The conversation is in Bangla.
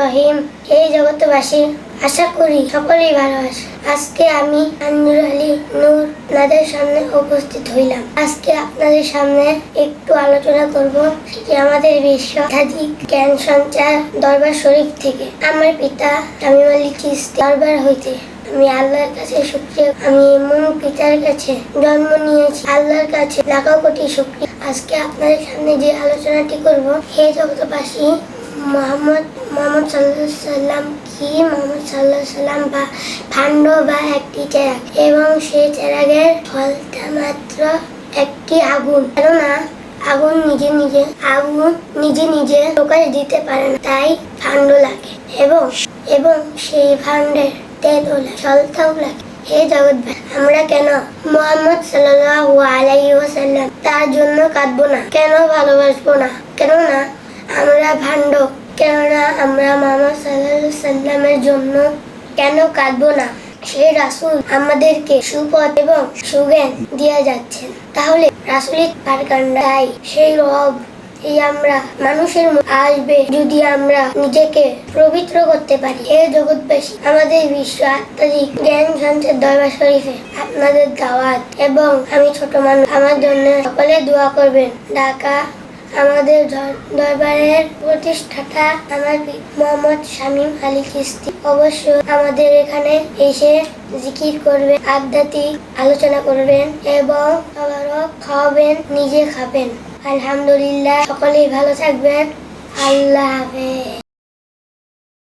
রহিম। হে আশা করি সকলেই ভালো আছে। আজকে আমি আলী নূর আপনাদের সামনে উপস্থিত হইলাম। আজকে আপনাদের সামনে একটু আলোচনা করব যে আমাদের জ্ঞান সঞ্চার দরবার শরীফ থেকে। আমার পিতা শামীম আলী দরবার হইতে আমি আল্লাহর কাছে শুক্রিয়া, আমি এমন পিতার কাছে জন্ম নিয়েছি, আল্লাহর কাছে লাখো কোটি শুক্রিয়া। আজকে আপনাদের সামনে যে আলোচনাটি করব, হে জগতবাসী মোহাম্মদ মোহাম্মদ সাল্লাহ সাল্লাম কি? মোহাম্মদ সাল্লাহ সাল্লাম বা ভাণ্ড বা একটি চেরাগ এবং সেই চেরাগের ফলটা মাত্র একটি আগুন। কেননা আগুন নিজে নিজে, আগুন নিজে নিজে প্রকাশ দিতে পারে না, তাই ভাণ্ড লাগে এবং এবং সেই ভাণ্ডের তেলও লাগে সলতাও লাগে। হে জগৎ আমরা কেন মোহাম্মদ সাল্লাল্লাহু আলাইহি ওয়াসাল্লাম তার জন্য কাঁদবো না? কেন ভালোবাসবো না? কেননা আমরা ভাণ্ড, কেননা আমরা মামা সাল্লাল্লাহু সাল্লামের জন্য কেন কাঁদবো না? সে রাসুল, আমাদেরকে সুপথ এবং সুজ্ঞান দিয়া যাচ্ছেন। তাহলে রাসূলিক পারকান্ডা তাই সেই রব, এই আমরা মানুষের আসবে যদি আমরা নিজেকে পবিত্র করতে পারি। হে জগৎবাসী, আমাদের বিশ্ব আত্মাধিক জ্ঞান সঞ্চয় দরবার শরীফে আপনাদের দাওয়াত এবং আমি ছোট মানুষ, আমার জন্য সকলে দোয়া করবেন। ঢাকা আমাদের দর- দরবারের প্রতিষ্ঠাতা আমার মোহাম্মদ শামীম আলী কিস্তি। অবশ্য আমাদের এখানে এসে জিকির করবেন, আধ্যাত্মিক আলোচনা করবেন এবং আবারও খাওয়াবেন, নিজে খাবেন। আলহামদুলিল্লাহ, সকলেই ভালো থাকবেন। আল্লাহ হাফেজ।